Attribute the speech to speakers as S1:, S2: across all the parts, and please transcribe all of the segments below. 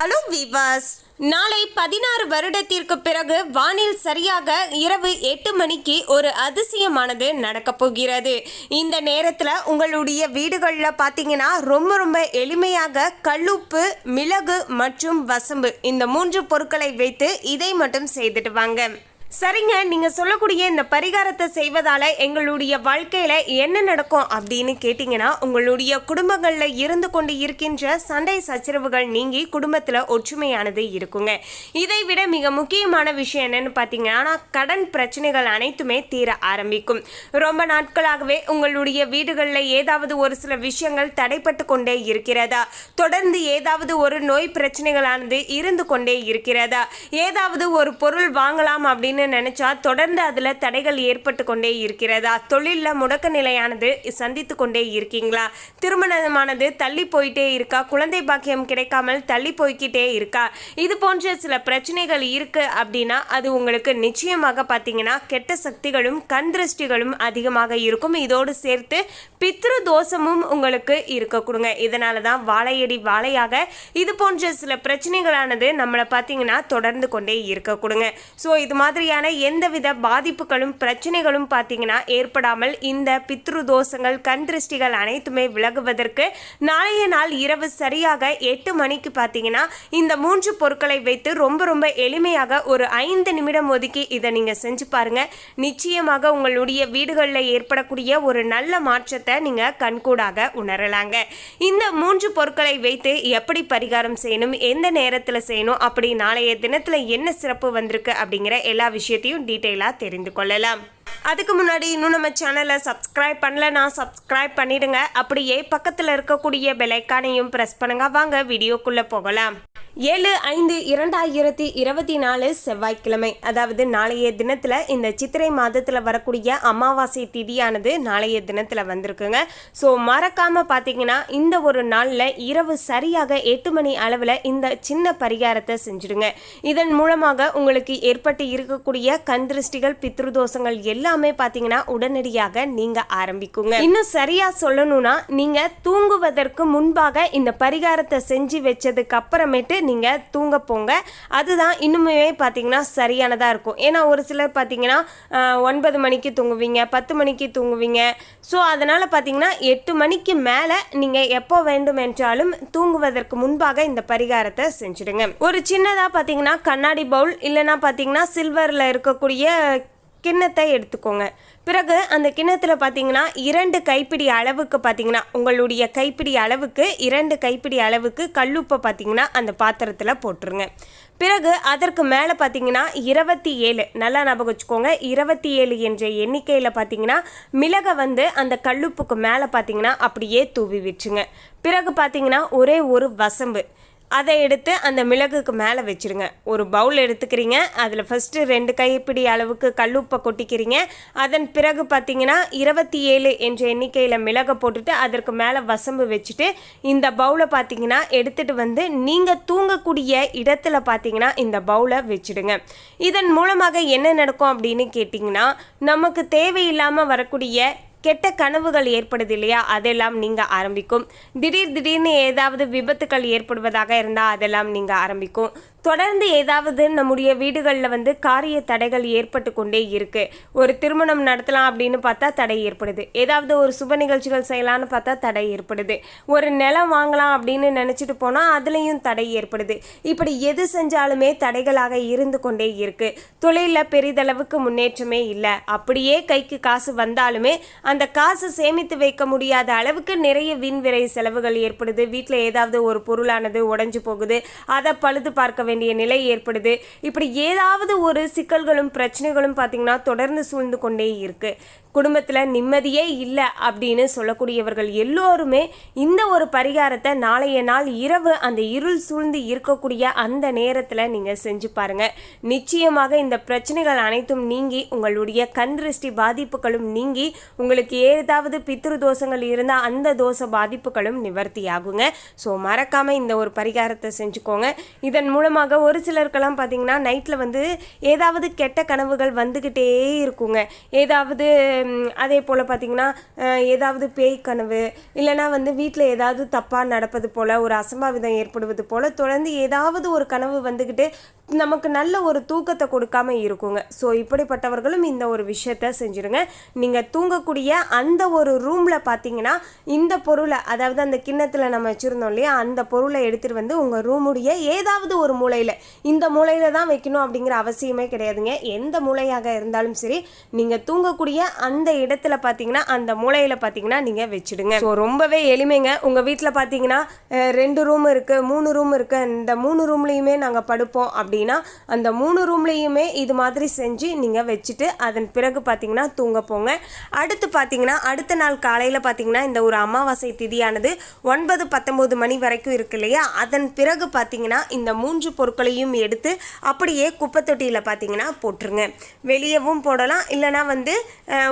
S1: Hello விவாஸ் நாளை பதினாறு வருடத்திற்கு பிறகு வானில் சரியாக இரவு எட்டு மணிக்கு ஒரு அதிசயமானது நடக்கப் போகிறது. இந்த நேரத்தில் உங்களுடைய வீடுகளில் பார்த்தீங்கன்னா ரொம்ப ரொம்ப எளிமையாக கல்லுப்பு மிளகு மற்றும் வசம்பு இந்த மூன்று பொருட்களை வைத்து இதை மட்டும் செய்துட்டு வாங்க. சரிங்க நீங்க சொல்லக்கூடிய இந்த பரிகாரத்தை செய்வதால எங்களுடைய வாழ்க்கையில என்ன நடக்கும் அப்படின்னு கேட்டிங்கன்னா உங்களுடைய குடும்பங்கள்ல இருந்து கொண்டு இருக்கின்ற சண்டை சச்சரவுகள் நீங்கி குடும்பத்துல ஒற்றுமையானது இருக்குங்க. இதை விட மிக முக்கியமான விஷயம் என்னன்னு பார்த்தீங்கன்னா கடன் பிரச்சனைகள் அனைத்துமே தீர ஆரம்பிக்கும். ரொம்ப நாட்களாகவே உங்களுடைய வீடுகளில் ஏதாவது ஒரு சில விஷயங்கள் தடைப்பட்டு கொண்டே இருக்கிறதா? தொடர்ந்து ஏதாவது ஒரு நோய் பிரச்சனைகளானது இருந்து கொண்டே இருக்கிறதா? ஏதாவது ஒரு பொருள் வாங்கலாம் அப்படின்னு நினைச்சா தொடர்ந்து அதில் தடைகள் ஏற்பட்டு கொண்டே இருக்கிறதா? தொழிலில் முடக்க நிலையானது சந்தித்து கொண்டே இருக்கீங்களா? திருமணமானது தள்ளி போயிட்டே இருக்கா? குழந்தை பாக்கியம் கிடைக்காமல் தள்ளி போய்கிட்டே இருக்கா? இது போன்ற சில பிரச்சனைகள் இருக்கு அப்படின்னா அது உங்களுக்கு நிச்சயமாக பார்த்தீங்கன்னா கெட்ட சக்திகளும் கண் திருஷ்டிகளும் அதிகமாக இருக்கும். இதோடு சேர்த்து பித்ரு தோஷமும் உங்களுக்கு இருக்க கொடுங்க. இதனால தான் வாழையடி வாழையாக இது போன்ற சில பிரச்சனைகளானது நம்மளை பார்த்தீங்கன்னா தொடர்ந்து கொண்டே இருக்க கொடுங்க. ஸோ இது மாதிரியான எந்தவித பாதிப்புகளும் பிரச்சனைகளும் பார்த்தீங்கன்னா ஏற்படாமல் இந்த பித்ரு தோஷங்கள் கண் திருஷ்டிகள் அனைத்துமே விலகுவதற்கு நாளைய நாள் இரவு சரியாக எட்டு மணிக்கு பார்த்தீங்கன்னா இந்த மூன்று பொருட்களை வைத்து ரொம்ப ரொம்ப எளிமையாக ஒரு ஐந்து நிமிடம் ஒதுக்கி இதை நீங்கள் செஞ்சு பாருங்க. நிச்சயமாக உங்களுடைய வீடுகளில் ஏற்படக்கூடிய ஒரு நல்ல மாற்றத்தை நீங்கள் கண்கூடாக உணரலாங்க. இந்த மூன்று பொருட்களை வைத்து எப்படி பரிகாரம் செய்யணும் எந்த நேரத்தில் செய்யணும் அப்படி நாளைய தினத்தில் என்ன சிறப்பு வந்திருக்கு அப்படிங்கிற எல்லா விஷயத்தையும் டீட்டெயிலாக தெரிந்து கொள்ளலாம். அதுக்கு முன்னாடி இன்னும் நம்ம சேனலை சப்ஸ்கிரைப் பண்ணலனா சப்ஸ்கிரைப் பண்ணிடுங்க. அப்படியே பக்கத்தில் இருக்கக்கூடிய பெலைக்கானையும் ப்ரெஸ் பண்ணுங்க. வாங்க வீடியோக்குள்ளே போகலாம். ஏழு ஐந்து இரண்டாயிரத்தி இருபத்தி நாலு செவ்வாய்க்கிழமை. அதாவது நாளைய தினத்தில் இந்த சித்திரை மாதத்தில் வரக்கூடிய அமாவாசை திதியானது நாளைய தினத்தில் வந்திருக்குங்க. ஸோ மறக்காமல் பார்த்தீங்கன்னா இந்த ஒரு நாளில் இரவு சரியாக எட்டு மணி அளவில் இந்த சின்ன பரிகாரத்தை செஞ்சுடுங்க. இதன் மூலமாக உங்களுக்கு ஏற்பட்டு இருக்கக்கூடிய கந்திருஷ்டிகள் பித்ருதோஷங்கள் எல்லாமே பார்த்தீங்கன்னா உடனடியாக நீங்கள் ஆரம்பிக்குங்க. இன்னும் சரியாக சொல்லணும்னா நீங்கள் தூங்குவதற்கு முன்பாக இந்த பரிகாரத்தை செஞ்சு வச்சதுக்கு அப்புறமேட்டு நீங்கள் தூங்க போங்க. அதுதான் இன்னுமே பார்த்தீங்கன்னா சரியானதாக இருக்கும். ஏன்னா ஒரு சிலர் பார்த்தீங்கன்னா ஒன்பது மணிக்கு தூங்குவீங்க பத்து மணிக்கு தூங்குவீங்க. ஸோ அதனால் பார்த்தீங்கன்னா எட்டு மணிக்கு மேலே நீங்கள் எப்போ வேண்டும் என்றாலும் தூங்குவதற்கு முன்பாக இந்த பரிகாரத்தை செஞ்சுடுங்க. ஒரு சின்னதாக பார்த்தீங்கன்னா கண்ணாடி பவுல் இல்லைன்னா பார்த்தீங்கன்னா சில்வரில் இருக்கக்கூடிய கிண்ணத்தை எடுத்துக்கோங்க. பிறகு அந்த கிண்ணத்தில் பார்த்தீங்கன்னா இரண்டு கைப்பிடி அளவுக்கு பார்த்தீங்கன்னா உங்களுடைய கைப்பிடி அளவுக்கு இரண்டு கைப்பிடி அளவுக்கு கல்லுப்பை பார்த்தீங்கன்னா அந்த பாத்திரத்தில் போட்டுருங்க. பிறகு அதற்கு மேலே பார்த்தீங்கன்னா இருபத்தி ஏழு நல்லா ஞாபகம் வச்சுக்கோங்க. இருபத்தி ஏழு என்ற எண்ணிக்கையில் பார்த்தீங்கன்னா மிளகை வந்து அந்த கல்லுப்புக்கு மேலே பார்த்தீங்கன்னா அப்படியே தூவி வச்சுங்க. பிறகு பார்த்தீங்கன்னா ஒரே ஒரு வசம்பு. அதை எடுத்து அந்த மிளகுக்கு மேலே வச்சுருங்க. ஒரு பவுல் எடுத்துக்கிறீங்க. அதில் ஃபஸ்ட்டு ரெண்டு கைப்பிடி அளவுக்கு கல்லுப்பை கொட்டிக்கிறீங்க. அதன் பிறகு பார்த்தீங்கன்னா இருபத்தி ஏழு என்ற எண்ணிக்கையில் மிளகை போட்டுட்டு அதற்கு மேலே வசம்பு வச்சுட்டு இந்த பவுலை பார்த்தீங்கன்னா எடுத்துகிட்டு வந்து நீங்கள் தூங்கக்கூடிய இடத்துல பார்த்தீங்கன்னா இந்த பவுலை வச்சுடுங்க. இதன் மூலமாக என்ன நடக்கும் அப்படின்னு கேட்டிங்கன்னா நமக்கு தேவையில்லாமல் வரக்கூடிய கெட்ட கனவுகள் ஏற்படுது இல்லையா அதெல்லாம் நீங்கள் ஆரம்பிக்கும். திடீர் திடீர்னு ஏதாவது விபத்துக்கள் ஏற்படுவதாக இருந்தால் அதெல்லாம் நீங்கள் ஆரம்பிக்கும். தொடர்ந்து ஏதாவது நம்முடைய வீடுகளில் வந்து காரிய தடைகள் ஏற்பட்டு கொண்டே இருக்குது ஒரு திருமணம் நடத்தலாம் அப்படின்னு பார்த்தா தடை ஏற்படுது. ஏதாவது ஒரு சுப நிகழ்ச்சிகள் செய்யலாம்னு பார்த்தா தடை ஏற்படுது. ஒரு நிலம் வாங்கலாம் அப்படின்னு நினச்சிட்டு போனால் அதுலேயும் தடை ஏற்படுது. இப்படி எது செஞ்சாலுமே தடைகளாக இருந்து கொண்டே இருக்குது தொழிலில் பெரிதளவுக்கு முன்னேற்றமே இல்லை. அப்படியே கைக்கு காசு வந்தாலுமே அந்த காசு சேமித்து வைக்க முடியாத அளவுக்கு நிறைய வீண்விரை செலவுகள் ஏற்படுது. வீட்டில் ஏதாவது ஒரு பொருளானது உடஞ்சி போகுது. அதை பழுது பார்க்க வேண்டிய நிலை ஏற்படுது. இப்படி ஏதாவது ஒரு சிக்கல்களும் பிரச்சனைகளும் பார்த்தீங்கன்னா தொடர்ந்து சூழ்ந்து கொண்டே இருக்கு. குடும்பத்தில் நிம்மதியே இல்லை அப்படின்னு சொல்லக்கூடியவர்கள் எல்லோருமே இந்த ஒரு பரிகாரத்தை நாளைய நாள் இரவு அந்த இருள் சூழ்ந்து இருக்கக்கூடிய அந்த நேரத்தில் நீங்கள் செஞ்சு பாருங்க. நிச்சயமாக இந்த பிரச்சனைகள் அனைத்தும் நீங்கி உங்களுடைய கண் திருஷ்டி பாதிப்புகளும் நீங்கி உங்களுக்கு ஏதாவது பித்ரு தோஷங்கள் இருந்தால் அந்த தோஷ பாதிப்புகளும் நிவர்த்தி ஆகுங்க ஸோ மறக்காமல் இந்த ஒரு பரிகாரத்தை செஞ்சுக்கோங்க. இதன் மூலமாக ஒரு சிலருக்கெல்லாம் பார்த்தீங்கன்னா நைட்டில் வந்து ஏதாவது கெட்ட கனவுகள் வந்துக்கிட்டே இருக்குங்க. ஏதாவது அதே போல் பார்த்தீங்கன்னா ஏதாவது பேய் கனவு இல்லைனா வந்து வீட்டில் ஏதாவது தப்பாக நடப்பது போல் ஒரு அசம்பாவிதம் ஏற்படுவது போல் தொடர்ந்து ஏதாவது ஒரு கனவு வந்துக்கிட்டு நமக்கு நல்ல ஒரு தூக்கத்தை கொடுக்காம இருக்குங்க. ஸோ இப்படிப்பட்டவர்களும் இந்த ஒரு விஷயத்த செஞ்சுருங்க. நீங்கள் தூங்கக்கூடிய அந்த ஒரு ரூமில் பார்த்தீங்கன்னா இந்த பொருளை அதாவது அந்த கிண்ணத்தில் நம்ம வச்சுருந்தோம் இல்லையா அந்த பொருளை எடுத்துகிட்டு வந்து உங்கள் ரூமுடைய ஏதாவது ஒரு மூலையில் இந்த மூலையில் தான் வைக்கணும் அப்படிங்கிற அவசியமே கிடையாதுங்க. எந்த மூலையாக இருந்தாலும் சரி நீங்கள் தூங்கக்கூடிய அந்த அந்த இடத்துல பார்த்தீங்கன்னா அந்த மூலையில் பார்த்தீங்கன்னா நீங்கள் வச்சுடுங்க. ஸோ ரொம்பவே எளிமைங்க. உங்கள் வீட்டில் பார்த்தீங்கன்னா ரெண்டு ரூம் இருக்குது மூணு ரூம் இருக்குது இந்த மூணு ரூம்லேயுமே நாங்கள் படுப்போம் அப்படின்னா அந்த மூணு ரூம்லேயுமே இது மாதிரி செஞ்சு நீங்கள் வச்சுட்டு அதன் பிறகு பார்த்தீங்கன்னா தூங்க போங்க. அடுத்து பார்த்தீங்கன்னா அடுத்த நாள் காலையில் பார்த்தீங்கன்னா இந்த ஒரு அமாவாசை திதியானது ஒன்பது பத்தொம்போது மணி வரைக்கும் இருக்கு இல்லையா? அதன் பிறகு பார்த்தீங்கன்னா இந்த மூன்று பொருட்களையும் எடுத்து அப்படியே குப்பை தொட்டியில் பார்த்தீங்கன்னா போட்டுருங்க. வெளியவும் போடலாம். இல்லைனா வந்து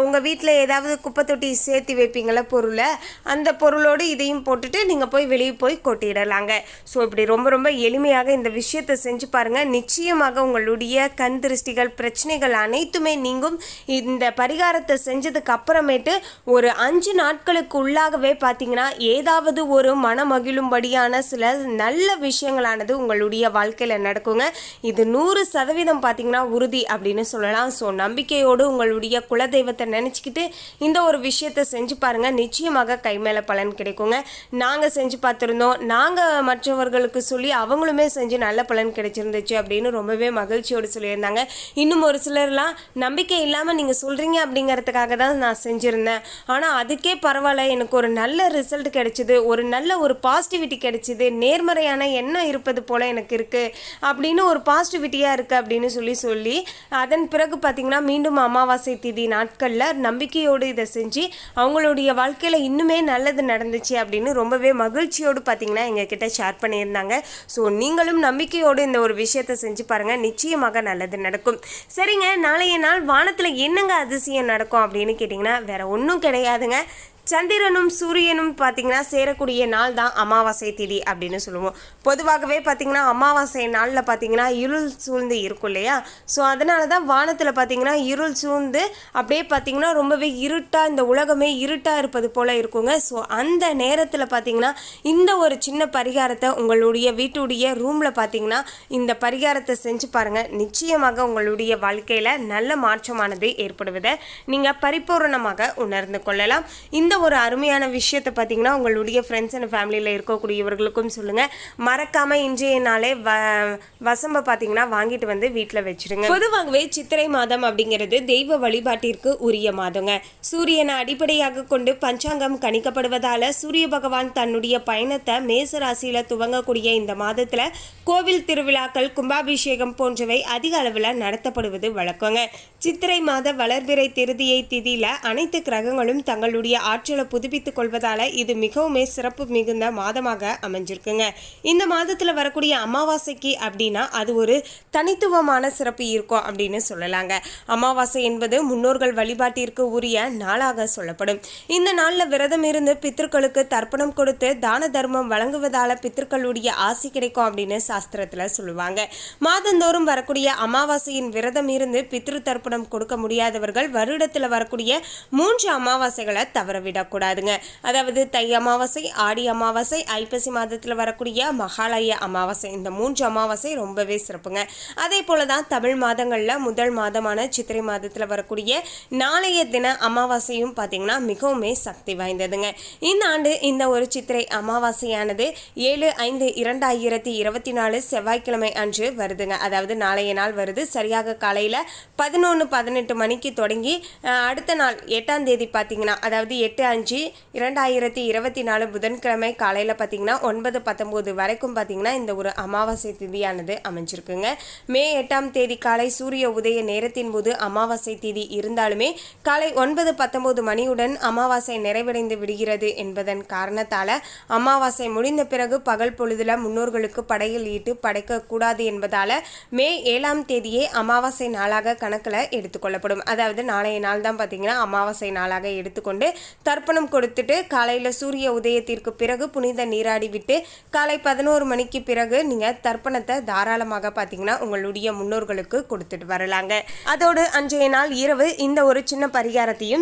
S1: உங்கள் உங்கள் வீட்டில் ஏதாவது குப்பை தொட்டி சேர்த்து வைப்பீங்களா? பொருளை. அந்த பொருளோடு இதையும் போட்டுட்டு நீங்கள் போய் வெளியே போய் கொட்டிடலாங்க. ஸோ இப்படி ரொம்ப ரொம்ப எளிமையாக இந்த விஷயத்தை செஞ்சு பாருங்கள் நிச்சயமாக உங்களுடைய கண் திருஷ்டிகள் பிரச்சனைகள் அனைத்துமே நீங்கும். இந்த பரிகாரத்தை செஞ்சதுக்கு அப்புறமேட்டு ஒரு அஞ்சு நாட்களுக்கு உள்ளாகவே பார்த்தீங்கன்னா ஏதாவது ஒரு மனமகிழும்படியான சில நல்ல விஷயங்களானது உங்களுடைய வாழ்க்கையில் நடக்குங்க. இது நூறு சதவீதம் பார்த்தீங்கன்னா உறுதி அப்படின்னு சொல்லலாம். ஸோ நம்பிக்கையோடு உங்களுடைய குலதெய்வத்தை நினச்சிக்கிட்டு இந்த ஒரு விஷயத்தை செஞ்சு பாருங்கள் நிச்சயமாக கை மேலே பலன் கிடைக்குங்க. நாங்கள் செஞ்சு பார்த்துருந்தோம். நாங்கள் மற்றவர்களுக்கு சொல்லி அவங்களுமே செஞ்சு நல்ல பலன் கிடைச்சிருந்துச்சு அப்படின்னு ரொம்பவே மகிழ்ச்சியோடு சொல்லியிருந்தாங்க. இன்னும் ஒரு சிலர்லாம் நம்பிக்கை இல்லாமல் நீங்கள் சொல்கிறீங்க அப்படிங்கிறதுக்காக தான் நான் செஞ்சுருந்தேன். ஆனால் அதுக்கே பரவாயில்ல. எனக்கு ஒரு நல்ல ரிசல்ட் கிடைச்சிது. ஒரு நல்ல ஒரு பாசிட்டிவிட்டி கிடைச்சிது. நேர்மறையான எண்ணம் இருப்பது போல் எனக்கு இருக்குது அப்படின்னு ஒரு பாசிட்டிவிட்டியாக இருக்குது அப்படின்னு சொல்லி சொல்லி அதன் பிறகு பார்த்திங்கன்னா மீண்டும் அமாவாசை திதி நாட்களில் நம்பிக்கையோடு இதை செஞ்சு அவங்களுடைய வாழ்க்கையில் இன்னுமே நல்லது நடந்துச்சு அப்படின்னு ரொம்பவே மகிழ்ச்சியோடு பார்த்தீங்கன்னா எங்ககிட்ட ஷேர் பண்ணியிருந்தாங்க. ஸோ நீங்களும் நம்பிக்கையோடு இந்த ஒரு விஷயத்தை செஞ்சு பாருங்கள் நிச்சயமாக நல்லது நடக்கும். சரிங்க நாளைய நாள் வானத்தில் என்னங்க அதிசயம் நடக்கும் அப்படின்னு கேட்டிங்கன்னா வேறு ஒன்றும் கிடையாதுங்க. சந்திரனும் சூரியனும் பார்த்தீங்கன்னா சேரக்கூடிய நாள் தான் அமாவாசை திதி அப்படின்னு சொல்லுவோம். பொதுவாகவே பார்த்தீங்கன்னா அமாவாசை நாளில் பார்த்தீங்கன்னா இருள் சூழ்ந்து இருக்கும் இல்லையா? ஸோ அதனால தான் வானத்தில் பார்த்தீங்கன்னா இருள் சூழ்ந்து அப்படியே பார்த்தீங்கன்னா ரொம்பவே இருட்டாக இந்த உலகமே இருட்டாக இருப்பது போல் இருக்குங்க. ஸோ அந்த நேரத்தில் பார்த்தீங்கன்னா இந்த ஒரு சின்ன பரிகாரத்தை உங்களுடைய வீட்டுடைய ரூமில் பார்த்தீங்கன்னா இந்த பரிகாரத்தை செஞ்சு பாருங்கள் நிச்சயமாக உங்களுடைய வாழ்க்கையில் நல்ல மாற்றமானது ஏற்படுவதை நீங்கள் பரிபூரணமாக உணர்ந்து கொள்ளலாம். இந்த ஒரு அருமையான விஷயத்தை பார்த்தீங்கன்னா உங்களுடைய ஃப்ரெண்ட்ஸ் அண்ட் ஃபேமிலியில் இருக்கக்கூடியவர்களுக்கும் சொல்லுங்கள் மறக்காமல் இன்றைய நாளே வ வசம்ப பார்த்தீங்கன்னா வாங்கிட்டு வந்து வீட்டில் வச்சுருங்க பொதுவாகவே சித்திரை மாதம் அப்படிங்கிறது தெய்வ வழிபாட்டிற்கு உரிய மாதங்க. சூரியனை அடிப்படையாக கொண்டு பஞ்சாங்கம் கணிக்கப்படுவதால சூரிய பகவான் தன்னுடைய பயணத்தை மேச ராசியில் துவங்கக்கூடிய இந்த மாதத்தில் கோவில் திருவிழாக்கள் கும்பாபிஷேகம் போன்றவை அதிக அளவில் நடத்தப்படுவது வழக்கங்க. சித்திரை மாத வளர்பிறை திருதியை திதியில் அனைத்து கிரகங்களும் தங்களுடைய ஆற்றலை புதுப்பித்துக் கொள்வதால இது மிகவுமே சிறப்பு மிகுந்த மாதமாக அமைஞ்சிருக்குங்க. இந்த மாதத்தில் வரக்கூடிய அமாவாசைக்கு அப்படின்னா அது ஒரு தனித்துவமான சிறப்பு இருக்கும் அப்படின்னு சொல்லலாங்க. அமாவாசை என்பது முன்னோர்கள் வழிபாட்டிற்கு உரிய நாளாக சொல்லப்படும். இந்த நாளில் விரதம் இருந்து பித்திருக்களுக்கு தர்ப்பணம் கொடுத்து தான தர்மம் வழங்குவதால பித்திருக்களுடைய ஆசி கிடைக்கும் அப்படின்னு சாஸ்திரத்தில் சொல்லுவாங்க. மாதந்தோறும் வரக்கூடிய அமாவாசையின் விரதம் இருந்து பித்ரு தர்ப்பணம் கொடுக்க முடியாதவர்கள் வருடத்தில் வரக்கூடிய மூன்று அமாவாசைகளை தவறவிடக்கூடாதுங்க அதாவது தை அமாவாசை ஆடி அமாவாசை ஐப்பசி மாதத்தில் வரக்கூடிய மகாலய அமாவாசை இந்த மூன்று அமாவாசை ரொம்பவே சிறப்புங்க. அதே போல தான் தமிழ் மாதங்களில் முதல் மாதமான சித்திரை மாதத்தில் வரக்கூடிய நாளைய தின அமாவாசையும் பார்த்தீங்கன்னா மிகவுமே சக்தி வாய்ந்ததுங்க. இந்த ஆண்டு இந்த ஒரு சித்திரை அமாவாசையானது ஏழு ஐந்து இரண்டாயிரத்தி இருபத்தி நாலு செவ்வாய்க்கிழமை அன்று வருதுங்க. அதாவது நாளைய நாள் வருது. சரியாக காலையில் பதினொன்று பதினெட்டு மணிக்கு தொடங்கி அடுத்த நாள் எட்டாம் தேதி பார்த்தீங்கன்னா அதாவது எட்டு அஞ்சு இரண்டாயிரத்தி இருபத்தி நாலு புதன்கிழமை காலையில் பார்த்தீங்கன்னா ஒன்பது பத்தொம்போது வரைக்கும் பார்த்தீங்கன்னா இந்த ஒரு அமாவாசை திதியானது அமைஞ்சிருக்குங்க. மே எட்டாம் தேதி காலை சூரிய உதய நேரத்தின் போது அமாவாசை திதி இருந்தாலுமே காலை ஒன்பது பத்தொன்பது மணியுடன் அமாவாசை நிறைவடைந்து விடுகிறது என்பதன் காரணத்தால அமாவாசை முடிந்த பிறகு பகல் பொழுதுல முன்னோர்களுக்கு படையில் ஈட்டு படைக்கக்கூடாது என்பதால் என்பதால மே ஏழாம் தேதியே அமாவாசை நாளாக கணக்கில் எடுத்துக்கொள்ளப்படும் அதாவது நாளைய நாள் தான் பார்த்தீங்கன்னா அமாவாசை நாளாக எடுத்துக்கொண்டு தர்ப்பணம் கொடுத்துட்டு காலையில் சூரிய உதயத்திற்கு பிறகு புனித நீராடி விட்டு காலை பதினோரு மணிக்கு பிறகு நீங்கள் தர்ப்பணத்தை தாராளமாக பார்த்தீங்கன்னா உங்களுடைய முன்னோர்களுக்கு கொடுத்துட்டு வரலாங்க. அதோடு அன்றைய நாள் இரவு இந்த ஒரு சின்ன பரிகாரத்தையும்